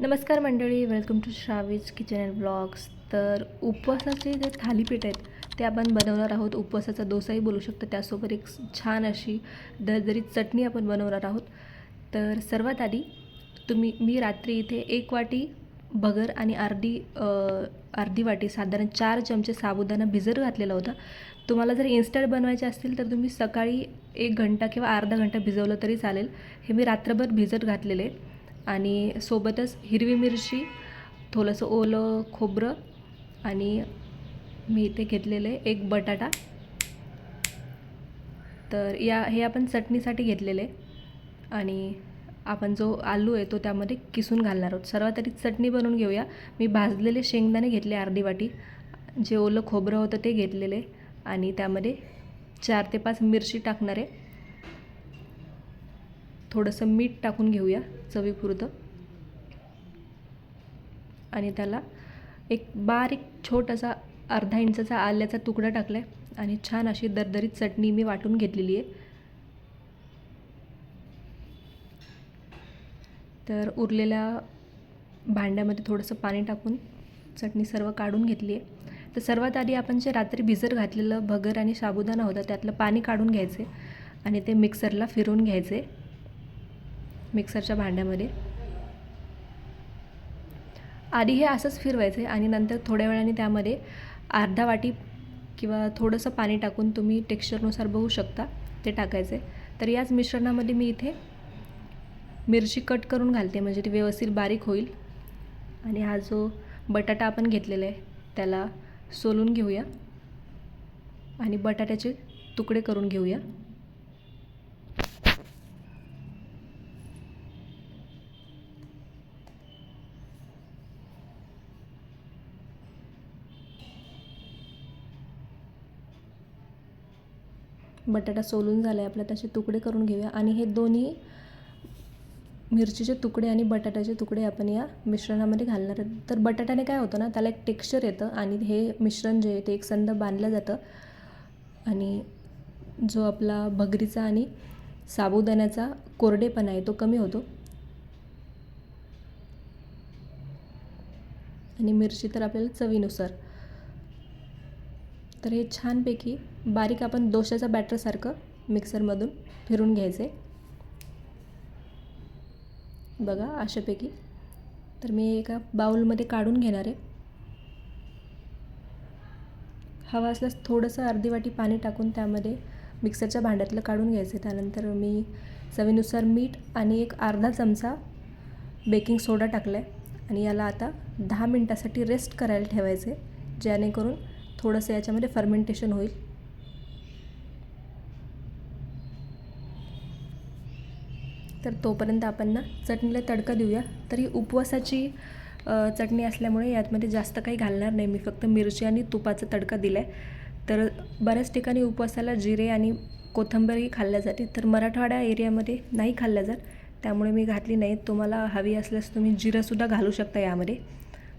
नमस्कार मंडळी welcome to Shravi's kitchen and blogs तर उपवासाचे जे थालीपीठ आहेत ते आपण बनवणार आहोत. उपवासाचा डोसाही बोलू शकतो. त्यासोबत एक छान अशी दरदरीत चटणी आपण बनवणार आहोत. तर सर्वात आधी तुम्ही मी रात्री इथे एक वाटी भगर आणि अर्धी अर्धी वाटी साधारण चार चमचे साबुदाणा भिजत घातलेला होता. तुम्हाला जर इन्स्टंट बनवायचे असतील तर तुम्ही सकाळी एक घंटा किंवा अर्धा घंटा भिजवलं तरी चालेल. हे मी रात्रभर भिजत घातलेले. आणि सोबतच हिरवी मिरची थोडंसं ओलं खोबरं आणि मी इथे घेतलेले एक बटाटा. तर या हे आपण चटणीसाठी घेतलेले आणि आपण जो आलू आहे तो त्यामध्ये किसून घालणार आहोत. सर्वात आधी चटणी बनवून घेऊया. मी भाजलेले शेंगदाणे घेतले अर्धी वाटी. जे ओलं खोबरं होतं ते घेतलेले आणि त्यामध्ये चार ते पाच मिरची टाकणार. आहे थोडंसं मीठ टाकून घेऊया चवीपुरतं. आणि त्याला एक बारीक छोटासा अर्धा इंचाचा आल्याचा तुकडा टाकला आहे आणि छान अशी दरदरीत चटणी मी वाटून घेतलेली आहे. तर उरलेल्या भांड्यामध्ये थोडंसं पाणी टाकून चटणी सर्व काढून घेतली आहे. तर सर्वात आधी आपण जे रात्री भिजत घातलेलं भगर आणि साबुदाणा होता त्यातलं पाणी काढून घ्यायचे आणि ते मिक्सरला फिरवून घ्यायचे मिक्सरच्या भांड्यामध्ये. आधी हे असंच फिरवायचं आहे आणि नंतर थोड्या वेळाने त्यामध्ये अर्धा वाटी किंवा थोडंसं पाणी टाकून तुम्ही टेक्स्चरनुसार बघू शकता ते टाकायचे. तर याच मिश्रणामध्ये मी इथे मिरची कट करून घालते म्हणजे ती व्यवस्थित बारीक होईल. आणि हा जो बटाटा आपण घेतलेला आहे त्याला सोलून घेऊया. आणि बटाट्याचे तुकडे करून घेऊया. बटाटा सोलून झाला आहे आपला त्याचे तुकडे करून घेऊया. आणि हे दोन्ही मिरचीचे तुकडे आणि बटाट्याचे तुकडे आपण या मिश्रणामध्ये घालणार आहेत. तर बटाट्याने काय होतं ना त्याला एक टेक्स्चर येतं आणि हे मिश्रण जे आहे ते एक संद बांधलं जातं. आणि जो आपला भगरीचा आणि साबुदाण्याचा कोरडेपणा आहे तो कमी होतो. आणि मिरची तर आपल्याला चवीनुसार तर हे छानपैकी बारीक आपण दोशाचं बॅटरसारखं मिक्सरमधून फिरून घ्यायचे. बघा अशापैकी. तर मी एका बाउलमध्ये काढून घेणार आहे. हवा असल्यास थोडंसं अर्धी वाटी पाणी टाकून त्यामध्ये मिक्सरच्या भांड्यातलं काढून घ्यायचं. त्यानंतर मी चवीनुसार मीठ आणि एक अर्धा चमचा बेकिंग सोडा टाकला आहे आणि याला आता दहा मिनटासाठी रेस्ट करायला ठेवायचे जेणेकरून थोडंसं याच्यामध्ये फर्मेंटेशन होईल. तर तोपर्यंत आपण ना चटणीला तडका देऊया. तर ही उपवासाची चटणी असल्यामुळे यातमध्ये जास्त काही घालणार नाही. मी फक्त मिरची आणि तुपाचा तडका दिला आहे तर बऱ्याच ठिकाणी उपवासाला जिरे आणि कोथिंबीरही खाल्ल्या जाते. तर मराठवाडा एरियामध्ये नाही खाल्ल्या जात. त्यामुळे मी घातली नाही. तुम्हाला हवी असल्यास तुम्ही जिरंसुद्धा घालू शकता यामध्ये.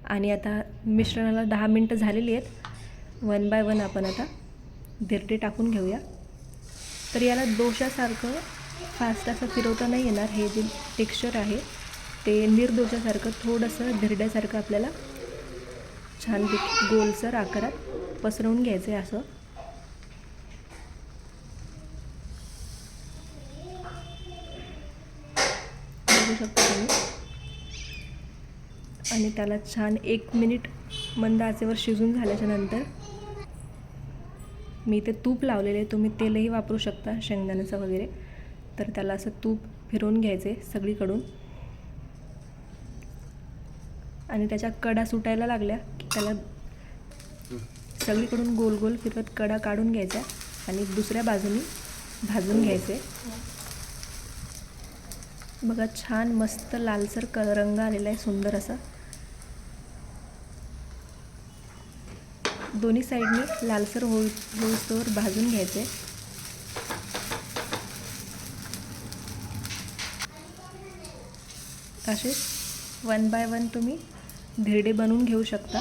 आणि आता मिश्रणाला दहा मिनटं झालेली आहेत. वन बाय वन आपण आता धिरडे टाकून घेऊया. तर याला दोशासारखं फास्ट असं फिरवता नाही येणार. हे जे टेक्स्चर आहे ते निर्दोषासारखं थोडंसं धिरड्यासारखं आपल्याला छान गोलसर आकारात पसरवून घ्यायचं आहे असं. बघू शकता तुम्ही. आणि त्याला छान एक मिनिट मंद आचेवर शिजून झाल्याच्यानंतर मी इथे तूप लावलेले आहे. तुम्ही तेलही वापरू शकता शेंगदाण्याचं वगैरे. तर त्याला असं तूप फिरवून घ्यायचे सगळीकडून. आणि त्याच्या कडा सुटायला लागल्या की त्याला सगळीकडून गोल गोल फिरवत कडा काढून घ्यायचा आणि दुसऱ्या बाजूनी भाजून घ्यायचे बघा छान मस्त लालसर क रंग आलेला आहे सुंदर असा. दोन्ही साईडने लालसर होई होईस्तोवर भाजून घ्यायचे. असे वन बाय वन तुम्ही धिरडे बनवून घेऊ शकता.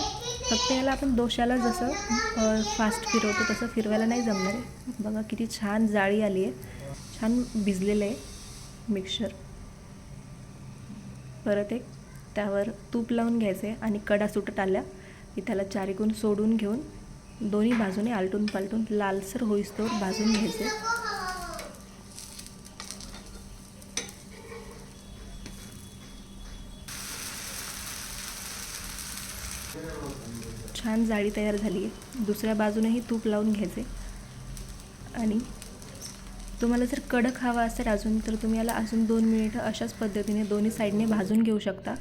फक्त याला आपण दोशाला जसं फास्ट फिरवतो तसं फिरवायला नाही जमणार आहे. बघा किती छान जाळी आली आहे. छान भिजलेलं आहे मिक्सर परत एक त्यावर तूप लावून घ्यायचे आणि कडा सुटत आल्या. त्याला चारीकून सोडून घेऊन दोन्ही बाजूने आलटून पालटून लालसर होईस्तोवर भाजून घ्यायचे. छान जाळी तयार झाली. आहे दुसऱ्या बाजूनेही तूप लावून घ्यायचे. आणि तुम्हाला जर कडक हवा असेल अजून तर तुम्ही याला अजून दोन मिनिटं अशाच पद्धतीने दोन्ही साईडने भाजून घेऊ शकता.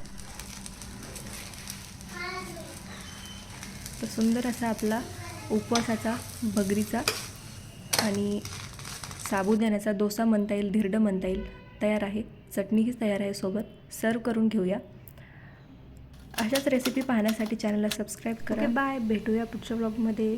तर सुंदर असा आपला उपवासाचा भगरीचा आणि साबुदाण्याचा डोसा म्हणता येईल धिरडं म्हणता येईल तयार आहे. चटणीही तयार आहे सोबत. सर्व करून घेऊया. अशाच रेसिपी पाहण्यासाठी चॅनलला सबस्क्राईब करा. बाय भेटूया पुढच्या ब्लॉगमध्ये